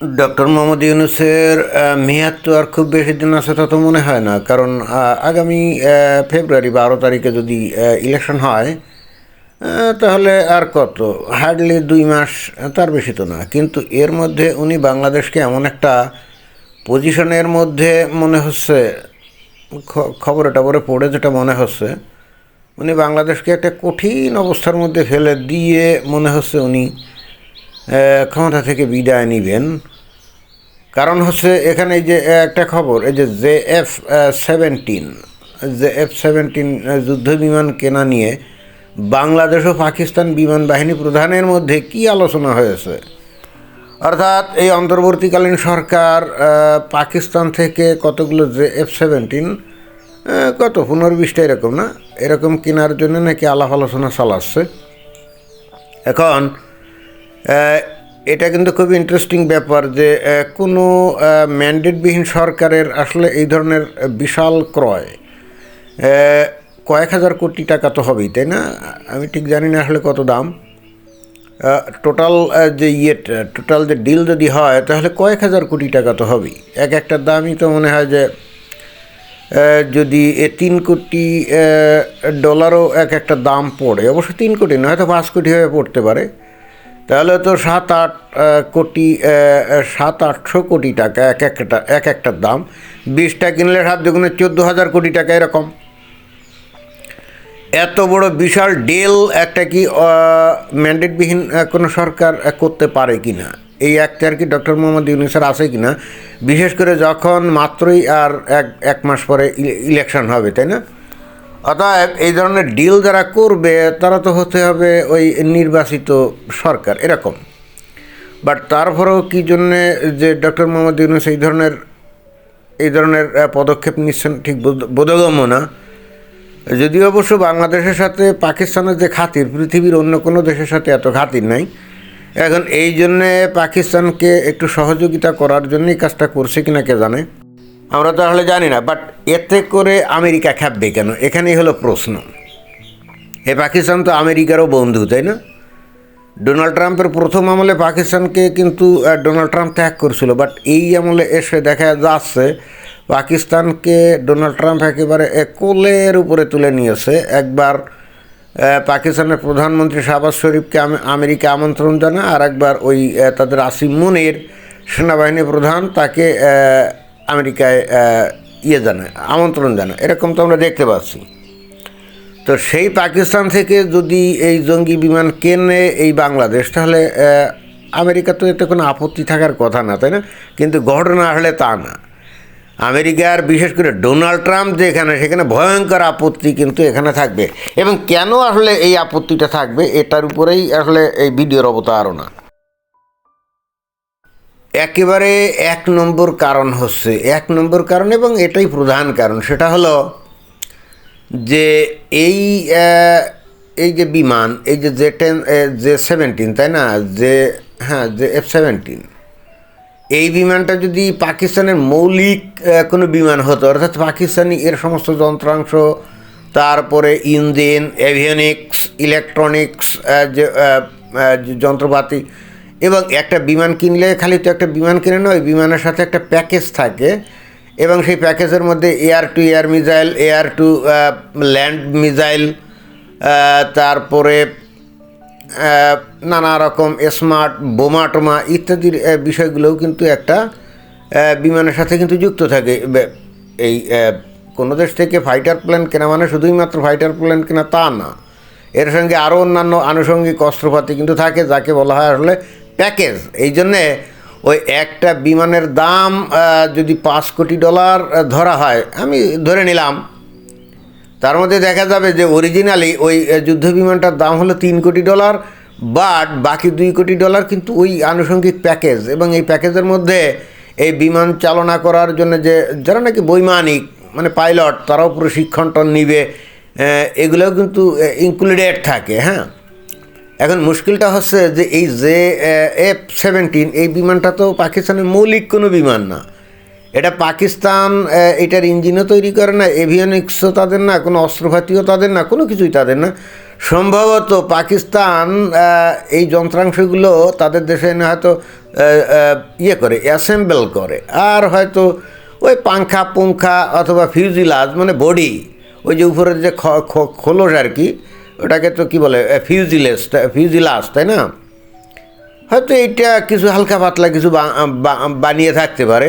Doctor Mohammad ইউনুসের মেয়াদ তো আর খুব বেশি দিন আছে তা তো মনে হয় না। কারণ আগামী ফেব্রুয়ারি বারো তারিখে যদি ইলেকশন হয় তাহলে আর কত? হার্ডলি দুই মাস, তার বেশি তো না। কিন্তু এর মধ্যে উনি বাংলাদেশকে এমন একটা পজিশনের মধ্যে মনে হচ্ছে খবরে টবরে পড়ে যেটা মনে হচ্ছে, উনি বাংলাদেশকে একটা কঠিন অবস্থার মধ্যে ফেলে দিয়ে মনে হচ্ছে উনি ক্ষমতা থেকে বিদায় নেবেন। কারণ হচ্ছে এখানে যে একটা খবর, এই যে J F seventeen J F seventeen যুদ্ধ বিমান কেনা নিয়ে বাংলাদেশ ও পাকিস্তান বিমান বাহিনী প্রধানের মধ্যে কি আলোচনা হয়েছে? অর্থাৎ এই অন্তর্বর্তীকালীন সরকার পাকিস্তান থেকে কতগুলো জে এফ সেভেন্টিন কত? পনেরো বিশটা এরকম না? এরকম কেনার জন্য নাকি আলাপ আলোচনা চালাচ্ছে? এখন এটা কিন্তু খুব ইন্টারেস্টিং ব্যাপার যে কোনো ম্যান্ডেটবিহীন সরকারের আসলে এই ধরনের বিশাল ক্রয় কয়েক হাজার কোটি টাকা তো হবেই, তাই না? আমি ঠিক জানি না আসলে কত দাম। টোটাল যে ইয়ে টোটাল যে ডিল যদি হয়, তাহলে কয়েক হাজার কোটি টাকা তো হবেই। এক একটা দামই তো মনে হয় যে যদি এ তিন কোটি ডলারও এক একটা দাম পড়ে, অবশ্য তিন কোটি নয়, হয়তো পাঁচ কোটি হয়ে পড়তে পারে। তাহলে তো সাত আট কোটি সাত আটশো কোটি টাকা, এক একটা, এক একটার দাম। বিশটা কিনলে সাত দুগুণে চোদ্দ হাজার কোটি টাকা এরকম। এত বড় বিশাল ডেল একটা কি ম্যান্ডেটবিহীন কোনো সরকার করতে পারে কি না এই একটা আর কি ডক্টর মোহাম্মদ ইউনুসের আছে কি না বিশেষ করে যখন মাত্রই আর এক এক মাস পরে ইলেকশন হবে, তাই না? অতএব এই ধরনের ডিল যারা করবে, তারা তো হতে হবে ওই নির্বাচিত সরকার, এরকম। বাট তারপরেও কী জন্যে যে ডক্টর মোহাম্মদ ইউনুস এই ধরনের এই ধরনের পদক্ষেপ নিচ্ছেন ঠিক বোধ- বোধগম্য না। যদিও অবশ্য বাংলাদেশের সাথে পাকিস্তানের যে খাতির, পৃথিবীর অন্য কোনো দেশের সাথে এত খাতির নাই। এখন এই জন্যে পাকিস্তানকে একটু সহযোগিতা করার জন্যই কাজটা করছে কিনা কে জানে। আমরা তো আসলে জানি না বাট এতে করে আমেরিকা খাববে কেন? এখানেই হলো প্রশ্ন। এ পাকিস্তান তো আমেরিকারও বন্ধু, তাই না? ডোনাল্ড ট্রাম্পের প্রথম আমলে পাকিস্তানকে কিন্তু ডোনাল্ড ট্রাম্প ত্যাগ করছিল বাট এই আমলে এসে দেখা যাচ্ছে পাকিস্তানকে ডোনাল্ড ট্রাম্প একেবারে কোলের উপরে তুলে নিয়েছে। একবার পাকিস্তানের প্রধানমন্ত্রী শাহবাজ শরীফকে আম- আমেরিকা আমন্ত্রণ জানায়, আর একবার ওই তাদের আসিম মুনির সেনাবাহিনী প্রধান তাকে আমেরিকায় ইয়ে জানায় আমন্ত্রণ জানায় এরকম তো আমরা দেখতে পাচ্ছি। তো সেই পাকিস্তান থেকে যদি এই জঙ্গি বিমান কেনে এই বাংলাদেশ, তাহলে আমেরিকা তো এতে কোনো আপত্তি থাকার কথা না, তাই না? কিন্তু ঘটনা আসলে তা না। আমেরিকার বিশেষ করে ডোনাল্ড ট্রাম্প যেখানে সেখানে ভয়ঙ্কর আপত্তি কিন্তু এখানে থাকবে। এবং কেন আসলে এই আপত্তিটা থাকবে, এটার উপরেই আসলে এই ভিডিওর অবতারণা। একেবারে এক নম্বর কারণ হচ্ছে, এক নম্বর কারণ এবং এটাই প্রধান কারণ। সেটা হলো যে এই এই যে বিমান, এই যে জে টেন জে সেভেন্টিন, তাই না? যে হ্যাঁ যে এফ সেভেন্টিন। এই বিমানটা যদি পাকিস্তানের মৌলিক কোনো বিমান হতো, অর্থাৎ পাকিস্তানি এর সমস্ত যন্ত্রাংশ, তারপরে ইঞ্জিন এভিয়নিক্স ইলেকট্রনিক্স যে যন্ত্রপাতি এবং একটা বিমান কিনলে, খালি তো একটা বিমান কিনে নয়, বিমানের সাথে একটা প্যাকেজ থাকে। এবং সেই প্যাকেজের মধ্যে air to air missile, air to land missile তারপরে নানা রকম স্মার্ট বোমা টোমা ইত্যাদির বিষয়গুলোও কিন্তু একটা বিমানের সাথে কিন্তু যুক্ত থাকে। এই কোনো দেশ থেকে ফাইটার প্লেন কেনা মানে শুধুই মাত্র ফাইটার প্লেন কেনা তা না। এর সঙ্গে আরও অন্যান্য আনুষঙ্গিক অস্ত্রপাতি কিন্তু থাকে, যাকে বলা হয় আসলে প্যাকেজ। এই জন্যে ওই একটা বিমানের দাম যদি পাঁচ কোটি ডলার ধরা হয়, আমি ধরে নিলাম। তার মধ্যে দেখা যাবে যে অরিজিনালি ওই যুদ্ধ বিমানটার দাম হলো তিন কোটি ডলার বাট বাকি দুই কোটি ডলার কিন্তু ওই আনুষঙ্গিক প্যাকেজ এবং এই প্যাকেজের মধ্যে এই বিমান চালনা করার জন্য যে যারা নাকি বৈমানিক মানে পাইলট, তারাও প্রশিক্ষণটা নিবে এগুলোও কিন্তু ইনক্লুডেড থাকে হ্যাঁ? এখন মুশকিলটা হচ্ছে যে এই জে এফ সেভেন্টিন এই বিমানটা তো পাকিস্তানের মৌলিক কোনো বিমান না। এটা পাকিস্তান এটার ইঞ্জিনও তৈরি করে না এভিয়নিক্সও তাদের না, কোনো অস্ত্রপাতিও তাদের না, কোনো কিছুই তাদের না। সম্ভবত পাকিস্তান এই যন্ত্রাংশগুলো তাদের দেশে এনে হয়তো ইয়ে করে অ্যাসেম্বল করে। আর হয়তো ওই পাংখা পুঙ্খা অথবা ফিউজিলাজ মানে বডি ওই যে উপরের যে খোলস আর কি ওটাকে তো কি বলে ফিউজিলেস ফিউজিলাস তাই না? হয়তো এইটা কিছু হালকা পাতলা কিছু বানিয়ে থাকতে পারে।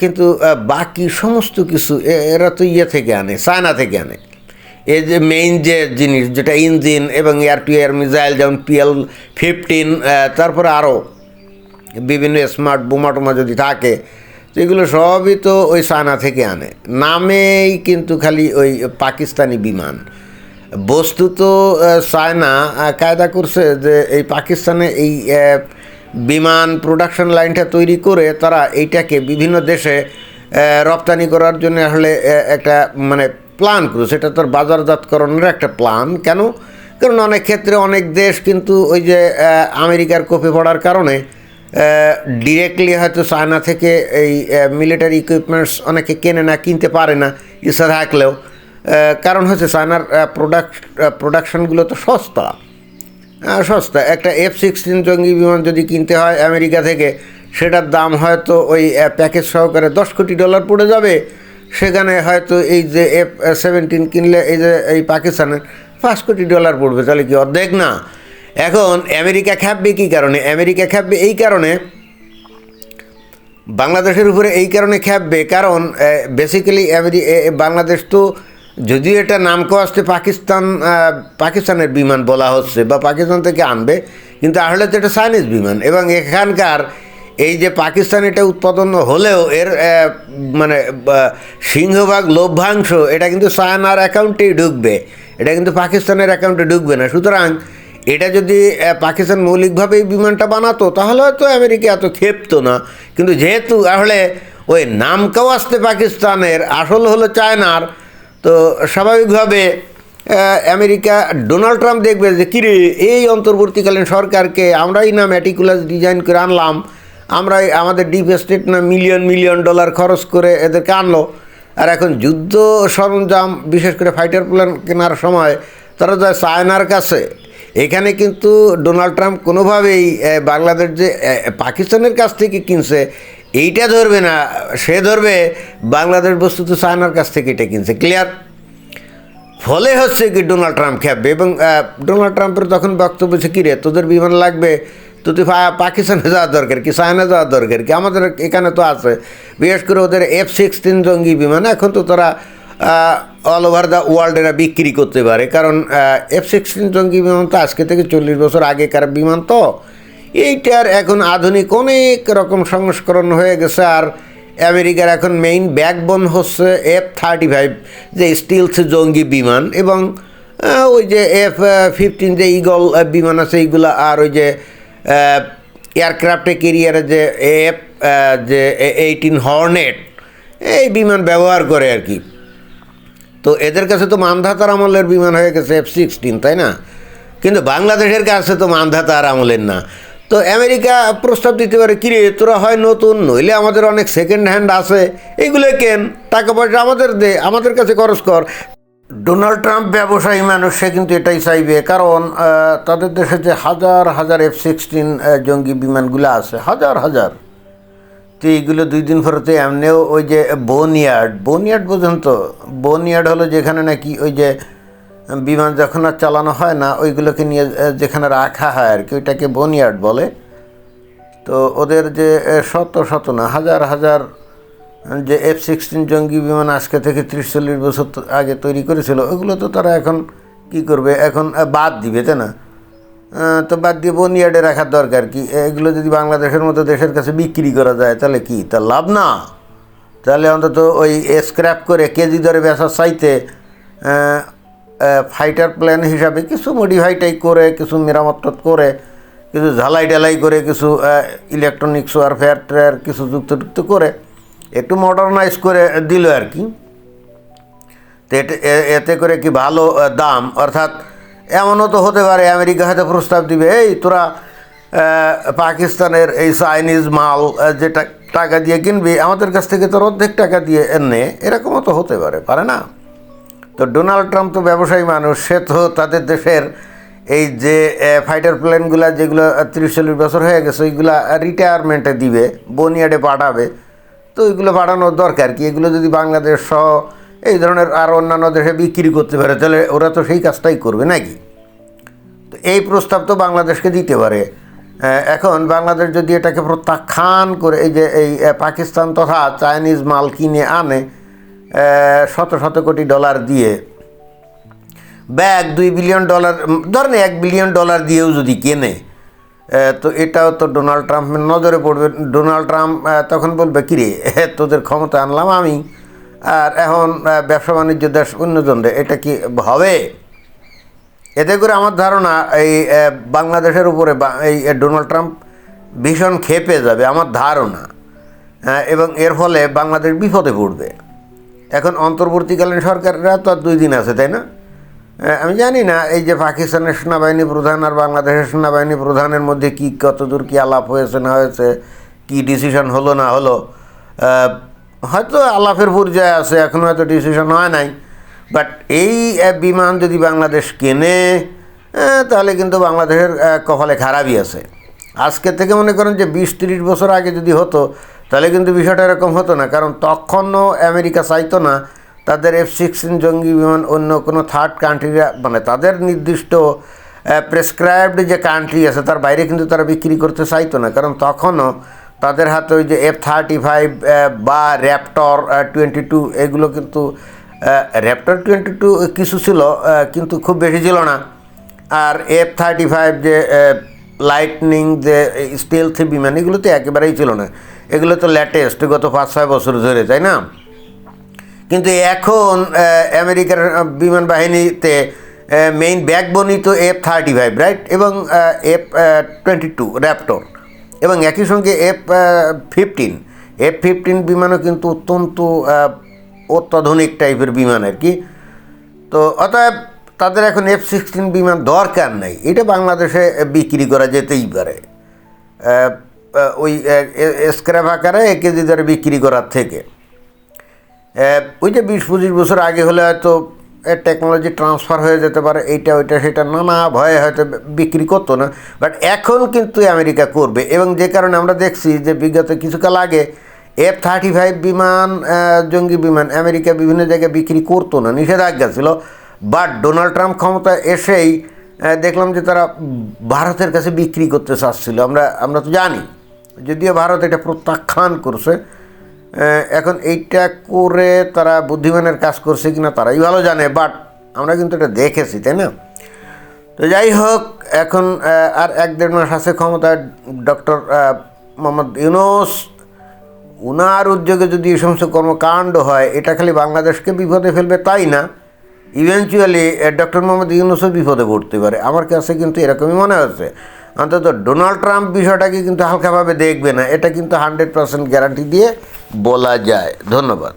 কিন্তু বাকি সমস্ত কিছু এরা তো ইয়ে থেকে আনে, চায়না থেকে আনে। এই যে মেইন যে জিনিস, যেটা ইঞ্জিন এবং এয়ার টু এয়ার মিসাইল যেমন পিএল ফিফটিন তারপরে আরও বিভিন্ন স্মার্ট বোমা টোমা যদি থাকে এগুলো সবই তো ওই চায়না থেকে আনে। নামেই কিন্তু খালি ওই পাকিস্তানি বিমান। বস্তু তো আহ, কায়দা করছে যে এই পাকিস্তানে এই বিমান প্রোডাকশন লাইনটা তৈরি করে তারা এইটাকে বিভিন্ন দেশে রপ্তানি করার জন্য আসলে একটা মানে প্ল্যান করছে। সেটা তার বাজারজাতকরণের একটা প্ল্যান কেন? কারণ অনেক ক্ষেত্রে অনেক দেশ কিন্তু ওই যে আমেরিকার কপি পড়ার কারণে ডিরেক্টলি হয়তো চায়না থেকে এই মিলিটারি ইকুইপমেন্টস অনেকে কেনে না, কিনতে পারে না ইচ্ছা থাকলেও কারণ হচ্ছে চায়নার প্রোডাক্ট প্রোডাকশনগুলো তো সস্তা। সস্তা। একটা এফ সিক্সটিন জঙ্গি বিমান যদি কিনতে হয় আমেরিকা থেকে, সেটার দাম হয়তো ওই প্যাকেজ সহকারে দশ কোটি ডলার পড়ে যাবে। সেখানে হয়তো এই যে এফ সেভেন্টিন কিনলে এই যে এই পাকিস্তানের পাঁচ কোটি ডলার পড়বে। তাহলে কি অর্ধেক না? এখন আমেরিকা খ্যাপবে কী কারণে? আমেরিকা খ্যাপবে এই কারণে, বাংলাদেশের উপরে এই কারণে খ্যাপবে কারণ বেসিক্যালি বাংলাদেশ তো যদিও এটা নামকো আসতে পাকিস্তান পাকিস্তানের বিমান বলা হচ্ছে বা পাকিস্তান থেকে আনবে, কিন্তু আসলে তো এটা চাইনিজ বিমান এবং এখানকার এই যে পাকিস্তান এটা উৎপাদন হলেও এর মানে সিংহভাগ লভ্যাংশ, এটা কিন্তু চায়নার অ্যাকাউন্টেই ঢুকবে, এটা কিন্তু পাকিস্তানের অ্যাকাউন্টে ঢুকবে না। সুতরাং এটা যদি পাকিস্তান মৌলিকভাবে এই বিমানটা বানাতো, তাহলে হয়তো আমেরিকা এত ক্ষেপতো না। কিন্তু যেহেতু আসলে ওই নামকাও আসতে পাকিস্তানের, আসল হলো চায়নার, তো স্বাভাবিকভাবে আমেরিকা ডোনাল্ড ট্রাম্প দেখবে যে, কিরে, এই অন্তর্বর্তীকালীন সরকারকে আমরাই না ম্যাটিকুলাস ডিজাইন করে আনলাম। আমরাই আমাদের ডিপ স্টেট না মিলিয়ন মিলিয়ন ডলার খরচ করে এদেরকে আনলো। আর এখন যুদ্ধ সরঞ্জাম, বিশেষ করে ফাইটার প্লেন কেনার সময়, তারা যায় চায়নার কাছে। এখানে কিন্তু ডোনাল্ড ট্রাম্প কোনোভাবেই বাংলাদেশ যে পাকিস্তানের কাছ থেকে কিনছে, এইটা ধরবে না, সে ধরবে বাংলাদেশ বস্তুত চায়নার কাছ থেকে এটা কিনছে, ক্লিয়ার? ফলে হচ্ছে কি ডোনাল্ড ট্রাম্প খেপবে এবং ডোনাল্ড ট্রাম্পের তখন বক্তব্য হচ্ছে, কী রে, তোদের বিমান লাগবে? তো তুই পাকিস্তানে যাওয়ার দরকার কি? চায়না যাওয়ার দরকার কি? আমাদের এখানে তো আছে, বিশেষ করে ওদের এফ সিক্সটিন জঙ্গি বিমান, এখন তো তারা অল ওভার দ্য ওয়ার্ল্ড এরা বিক্রি করতে পারে। কারণ এফ সিক্সটিন জঙ্গি বিমান তো আজকে থেকে চল্লিশ বছর আগেকার বিমান তো। এইটার এখন আধুনিক অনেক রকম সংস্করণ হয়ে গেছে আর আমেরিকার এখন মেইন ব্যাকবোন হচ্ছে এফ থার্টি ফাইভ যে স্টিলস জঙ্গি বিমান এবং ওই যে এফ ফিফটিন যে ইগল বিমান আছে, এইগুলো আর ওই যে এয়ারক্রাফটে কেরিয়ারে যে এফ যে এইটিন হর্নেট এই বিমান ব্যবহার করে আর কি। তো এদের কাছে তো মানধাতার আমলের বিমান হয়ে গেছে এফ সিক্সটিন তাই না? কিন্তু বাংলাদেশের কাছে তো মানধাতার আমলের না। তো আমেরিকা প্রস্তাব দিতে পারে, কিরে, তোরা হয় নতুন, নইলে আমাদের অনেক সেকেন্ড হ্যান্ড আছে। এইগুলো কেন? টাকা পয়সা আমাদের দে, আমাদের কাছে খরচ কর। ডোনাল্ড ট্রাম্প ব্যবসায়ী মানুষ, সে কিন্তু এটাই চাইবে। কারণ তাদের দেশে যে হাজার হাজার এফ সিক্সটিন জঙ্গি বিমানগুলো আছে, হাজার হাজার। তো এইগুলো দুই দিন পরেতে এমনিও ওই যে বোনইয়ার্ড বোনইয়ার্ড বোঝেন তো বোনইয়ার্ড হলো যেখানে নাকি ওই যে বিমান যখন আর চালানো হয় না, ওইগুলোকে নিয়ে যেখানে রাখা হয় আর কি, ওইটাকে বোনইয়ার্ড বলে। তো ওদের যে শত শত না, হাজার হাজার যে এফ সিক্সটিন জঙ্গি বিমান আজকে থেকে ত্রিশ চল্লিশ বছর আগে তৈরি করেছিল, ওগুলো তো তারা এখন কি করবে, এখন বাদ দিবে, তাই না? তো বাদ দিয়ে বনিয়াডে রাখার দরকার কি? এগুলো যদি বাংলাদেশের মতো দেশের কাছে বিক্রি করা যায়, তাহলে কি? তা লাভ না। তাহলে অন্তত ওই স্ক্র্যাপ করে কেজি দরে বেচার চাইতে ফাইটার প্ল্যান হিসাবে কিছু মডিফাইটাই করে, কিছু মেরামত করে, কিছু ঝালাই ডালাই করে, কিছু ইলেকট্রনিক্স ওয়ারফেয়ার ট্রেয়ার কিছু যুক্ত টুক্ত করে, একটু মডার্নাইজ করে দিল আর কি। এতে করে কি ভালো দাম? অর্থাৎ এমনও তো হতে পারে, আমেরিকা হয়তো প্রস্তাব দিবে, এই তোরা পাকিস্তানের এই চাইনিজ মাল যেটা টাকা দিয়ে কিনবি, আমাদের কাছ থেকে তোর অর্ধেক টাকা দিয়ে এনে, এরকমও তো হতে পারে পারে না? তো ডোনাল্ড ট্রাম্প তো ব্যবসায়ী মানুষ, সে তো তাদের দেশের এই যে ফাইটার প্লেনগুলো যেগুলো তিরিশ চল্লিশ বছর হয়ে গেছে, ওইগুলো রিটায়ারমেন্টে দিবে, বনিয়াডে পাঠাবে, তো ওইগুলো পাঠানোর দরকার কি? এগুলো যদি বাংলাদেশ সহ এই ধরনের আর অন্যান্য দেশে বিক্রি করতে পারে, তাহলে ওরা তো সেই কাজটাই করবে নাকি তো এই প্রস্তাব তো বাংলাদেশকে দিতে পারে। এখন বাংলাদেশ যদি এটাকে প্রত্যাখ্যান করে, এই যে এই পাকিস্তান তথা চাইনিজ মাল কিনে আনে শত শত কোটি ডলার দিয়ে, ব্যাগ দুই বিলিয়ন ডলার ধরেন এক বিলিয়ন ডলার দিয়েও যদি কেনে তো এটাও তো ডোনাল্ড ট্রাম্পের নজরে পড়বে। ডোনাল্ড ট্রাম্প তখন বলবে, কিরে, তোদের ক্ষমতা আনলাম আমি। আর এখন ব্যবসা বাণিজ্য দেশ অন্যজনরে এটা কি হবে? এতে করে আমার ধারণা এই বাংলাদেশের উপরে এই ডোনাল্ড ট্রাম্প ভীষণ খেপে যাবে, আমার ধারণা। এবং এর ফলে বাংলাদেশ বিপদে পড়বে। এখন অন্তর্বর্তীকালীন সরকাররা তো আর দুই দিন আছে, তাই না? আমি জানি না, এই যে পাকিস্তানের সেনাবাহিনী প্রধান আর বাংলাদেশের সেনাবাহিনী প্রধানের মধ্যে কি কতদূর কি আলাপ হয়েছে, না হয়েছে, কি ডিসিশন হলো, না হলো হয়তো আলাপের পর্যায়ে আছে এখনও হয়তো ডিসিশন হয় নাই। বাট এই বিমান যদি বাংলাদেশ কেনে তাহলে কিন্তু বাংলাদেশের কপালে খারাপই আছে। আজকে থেকে মনে করেন যে বিশ তিরিশ বছর আগে যদি হতো, তাহলে কিন্তু বিষয়টা এরকম হতো না। কারণ তখনও আমেরিকা চাইতো না, তাদের এফ সিক্সটিন জঙ্গি বিমান অন্য কোনো থার্ড কান্ট্রিরা মানে তাদের নির্দিষ্ট প্রেসক্রাইবড যে কান্ট্রি আছে, তার বাইরে কিন্তু তারা বিক্রি করতে চাইতো না। কারণ তখনও তাদের হাতে ওই যে এফ থার্টি ফাইভ বা র্যাপটর টোয়েন্টি টু এগুলো কিন্তু র্যাপটর টোয়েন্টি টু কিছু ছিল কিন্তু খুব বেশি ছিল না। আর এফ থার্টি ফাইভ যে লাইটনিং যে স্টিলথ বিমান এগুলো তো একেবারেই ছিল না। এগুলো তো ল্যাটেস্ট গত পাঁচ ছয় বছর ধরে, তাই না? কিন্তু এখন আমেরিকার বিমান বাহিনীতে মেইন ব্যাকবোনই তো এফ থার্টি ফাইভ রাইট এবং এফ টোয়েন্টি টু র্যাপটর এবং একই সঙ্গে এফ ফিফটিন এফ ফিফটিন বিমানও কিন্তু অত্যন্ত অত্যাধুনিক টাইপের বিমান আর কি। তো অতএব তাদের এখন এফ সিক্সটিন বিমান দরকার নেই। এটা বাংলাদেশে বিক্রি করা যেতেই পারে। ওই স্ক্র্যাপ আকারে এক কেজি দরে বিক্রি করার থেকে। ওই যে বিশ পঁচিশ বছর আগে হলে হয়তো টেকনোলজি ট্রান্সফার হয়ে যেতে পারে, এইটা, ওইটা, সেটা, নানা ভয়ে হয়তো বিক্রি করতো না। বাট এখন কিন্তু আমেরিকা করবে এবং যে কারণে আমরা দেখছি যে বিগত কিছুকাল আগে এফ থার্টি ফাইভ বিমান জঙ্গি বিমান আমেরিকা বিভিন্ন জায়গায় বিক্রি করতো না, নিষেধাজ্ঞা ছিল। বাট ডোনাল্ড ট্রাম্প ক্ষমতা এসেই দেখলাম যে তারা ভারতের কাছে বিক্রি করতে চাচ্ছিল। আমরা আমরা তো জানি, যদিও ভারত এটা প্রত্যাখ্যান করছে এখন এইটা করে তারা বুদ্ধিমানের কাজ করছে কিনা তারাই ভালো জানে বাট আমরা কিন্তু এটা দেখেছি, তাই না? তো যাই হোক, এখন আর এক দেড় মাস আছে ক্ষমতায় ডক্টর মোহাম্মদ ইউনুস। উনার উদ্যোগে যদি এই সমস্ত কর্মকাণ্ড হয়, এটা খালি বাংলাদেশকে বিপদে ফেলবে তাই না? ইভেনচুয়ালি ডক্টর মোহাম্মদ ইউনুসও বিপদে পড়তে পারে। আমার কাছে কিন্তু এরকমই মনে হচ্ছে। অন্তত ডোনাল্ড ট্রাম্প বিষয়টাকে কিন্তু হালকাভাবে দেখবে না। এটা কিন্তু হান্ড্রেড পার্সেন্ট গ্যারান্টি দিয়ে বলা যায়। ধন্যবাদ।